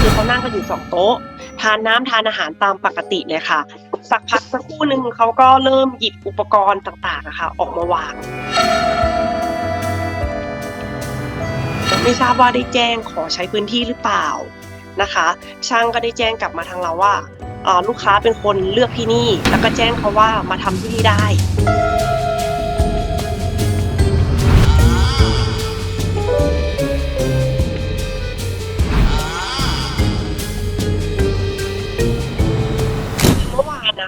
คือเขานั่งกันอยู่สองโต๊ะ ทานน้ำทานอาหารตามปกติเลยค่ะ สักพักสักครู่หนึ่งเขาก็เริ่มหยิบอุปกรณ์ต่างๆอะค่ะ ออกมาวาง ไม่ทราบว่าได้แจ้งขอใช้พื้นที่หรือเปล่านะคะ ช่างก็ได้แจ้งกลับมาทางเราว่าลูกค้าเป็นคนเลือกที่นี่ แล้วก็แจ้งเขาว่ามาทำที่นี่ได้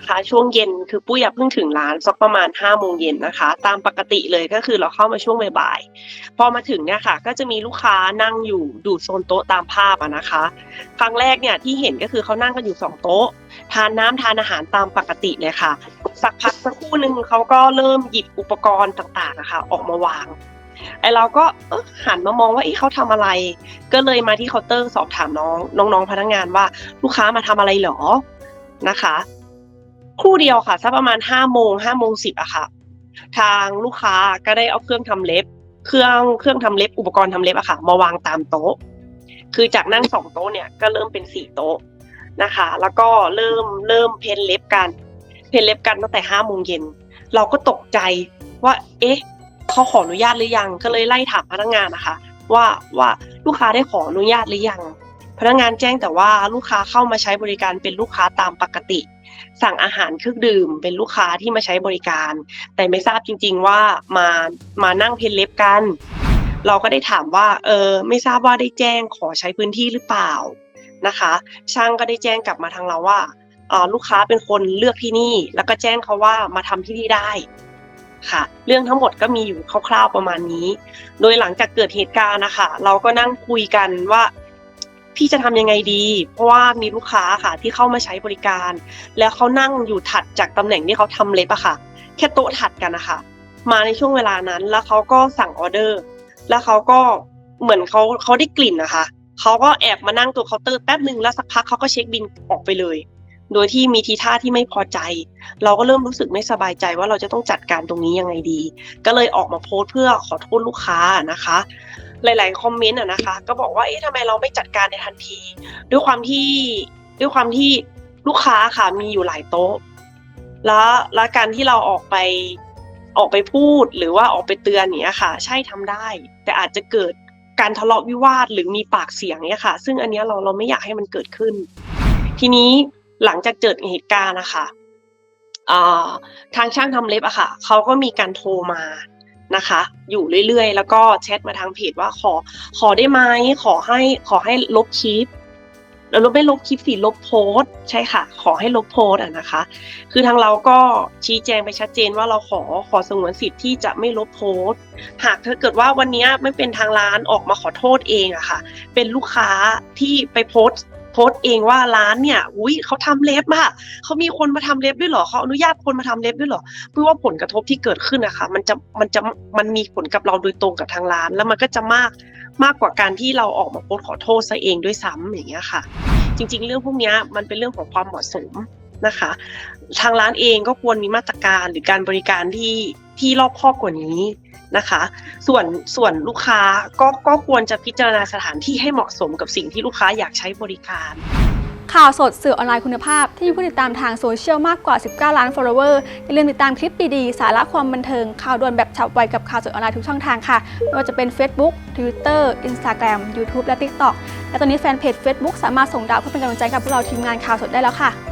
นะคะ ช่วงเย็นคือปุ้ยอะเพิ่งถึงร้านสักประมาณ5้าโมงเย็นนะคะ ตามปกติเลยก็คือเราเข้ามาช่วงบ่ายๆพอมาถึงเนี่ยค่ะ ก็จะมีลูกค้านั่งอยู่ดูโซนโต๊ะตามภาพนะคะ ครั้งแรกเนี่ยที่เห็นก็คือเขานั่งกันอยู่สองโต๊ะ ทานน้ำทานอาหารตามปกติเลยค่ะ สักพักสักครู่หนึ่งเขาก็เริ่มหยิบอุปกรณ์ต่างๆนะคะออกมาวางไอเราก็หันมามองว่าเอ๊ะเขาทำอะไร ก็เลยมาที่เคาน์เตอร์สอบถามน้องน้องๆพนักงานว่าลูกค้ามาทำอะไรเหรอนะคะ ครู่เดียวค่ะสักประมาณห้าโมงห้าโมงสิบอะค่ะ ทางลูกค้าก็ได้เอาเครื่องทำเล็บ เครื่องเครื่องทำเล็บอุปกรณ์ทำเล็บอะค่ะ มาวางตามโต๊ะ คือจากนั่งสองโต๊ะเนี่ยก็เริ่มเป็นสี่โต๊ะนะคะ แล้วก็เริ่มเริ่มเพ้นเล็บกัน เพ้นเล็บกันตั้งแต่ห้าโมงเย็นเราก็ตกใจว่า เอ๊ะเขาขออนุญาตหรือยังก็เลยไล่ถามพนักงานนะคะ ว่าว่าลูกค้าได้ขออนุญาตหรือยัง พนักงานแจ้งแต่ว่าลูกค้าเข้ามาใช้บริการเป็นลูกค้าตามปกติ สั่งอาหารเครื่องดื่มเป็นลูกค้าที่มาใช้บริการ แต่ไม่ทราบจริง ๆว่ามามานั่งเพ้นเล็บกัน เราก็ได้ถามว่าเออไม่ทราบว่าได้แจ้งขอใช้พื้นที่หรือเปล่านะคะ ช่างก็ได้แจ้งกลับมาทางเราว่าออลูกค้าเป็นคนเลือกที่นี่ แล้วก็แจ้งเขาว่ามาทำที่นี่ได้ค่ะ เรื่องทั้งหมดก็มีอยู่คร่าวๆประมาณนี้ โดยหลังจากเกิดเหตุการณ์นะคะเราก็นั่งคุยกันว่า พี่จะทำยังไงดี เพราะว่ามีลูกค้าค่ะที่เข้ามาใช้บริการ แล้วเขานั่งอยู่ถัดจากตำแหน่งที่เขาทำเล็บอะค่ะ แค่โต๊ะถัดกันนะคะมาในช่วงเวลานั้น แล้วเขาก็สั่งออเดอร์ แล้วเขาก็เหมือนเขาเขาได้กลิ่นนะคะเขาก็แอบมานั่งตัวเคาน์เตอร์แป๊บหนึ่งแล้วสักพักเขาก็เช็คบินออกไปเลย โดยที่มีทีท่าที่ไม่พอใจ เราก็เริ่มรู้สึกไม่สบายใจว่าเราจะต้องจัดการตรงนี้ยังไงดี ก็เลยออกมาโพสต์เพื่อขอโทษลูกค้านะคะ หลาย ๆ คอมเมนต์อะนะคะ ก็บอกว่าเอ๊ะทำไมเราไม่จัดการในทันที ด้วยความที่ด้วยความที่ลูกค้าค่ะมีอยู่หลายโต๊ะ แล้วแล้วการที่เราออกไปออกไปพูดหรือว่าออกไปเตือนเนี้ยค่ะ ใช่ทำได้ แต่อาจจะเกิดการทะเลาะวิวาทหรือมีปากเสียงเนี้ยค่ะ ซึ่งอันนี้เราเราไม่อยากให้มันเกิดขึ้น ทีนี้ หลังจากเกิดเหตุการณ์นะคะอ่าทางช่างทำเล็บอะค่ะเขาก็มีการโทรมานะคะ อยู่เรื่อยๆ แล้วก็แชทมาทางเพจว่าขอขอได้ไหมขอให้ขอให้ลบคลิปแล้วลบไม่ลบคลิปสิลบโพสใช่ค่ะ ขอให้ลบโพสต์อะนะคะ คือทางเราก็ชี้แจงไปชัดเจนว่าเราขอขอสงวนสิทธิ์ที่จะไม่ลบโพสหากถ้าเกิดว่าวันนี้ไม่เป็นทางร้านออกมาขอโทษเองอะค่ะ เป็นลูกค้าที่ไปโพส โพสต์เองว่าร้านเนี่ยอุ้ยเขาทำเล็บอะเขามีคนมาทำเล็บด้วยเหรอเขาอนุญาตคนมาทำเล็บด้วยเหรอเพื่อว่าผลกระทบที่เกิดขึ้นนะคะมันจะมันจะมันมีผลกับเราโดยตรงกับทางร้าน แล้วมันก็จะมากมากกว่าการที่เราออกมาโพสต์ขอโทษซะเองด้วยซ้ำอย่างเงี้ยค่ะ จริง ๆ เรื่องพวกเนี้ยมันเป็นเรื่องของความเหมาะสมนะคะ ทางร้านเองก็ควรมีมาตรการหรือการบริการที่ที่รอบคอบกว่านี้ นะคะ ส่วนส่วนลูกค้าก็ก็ควรจะพิจารณาสถานที่ให้เหมาะสมกับสิ่งที่ลูกค้าอยากใช้บริการ ข่าวสดสื่อออนไลน์คุณภาพที่มีผู้ติดตามทางโซเชียลมากกว่า 19 ล้าน follower อย่าลืมติดตามคลิปดีๆ สาระความบันเทิง ข่าวด่วนแบบฉับไวกับข่าวสดออนไลน์ทุกช่องทางค่ะ ไม่ว่าจะเป็น Facebook Twitter Instagram YouTube และ TikTok และตอนนี้แฟนเพจ Facebook สามารถส่งดาวเพื่อเป็นกำลังใจกับพวกเราทีมงานข่าวสดได้แล้วค่ะ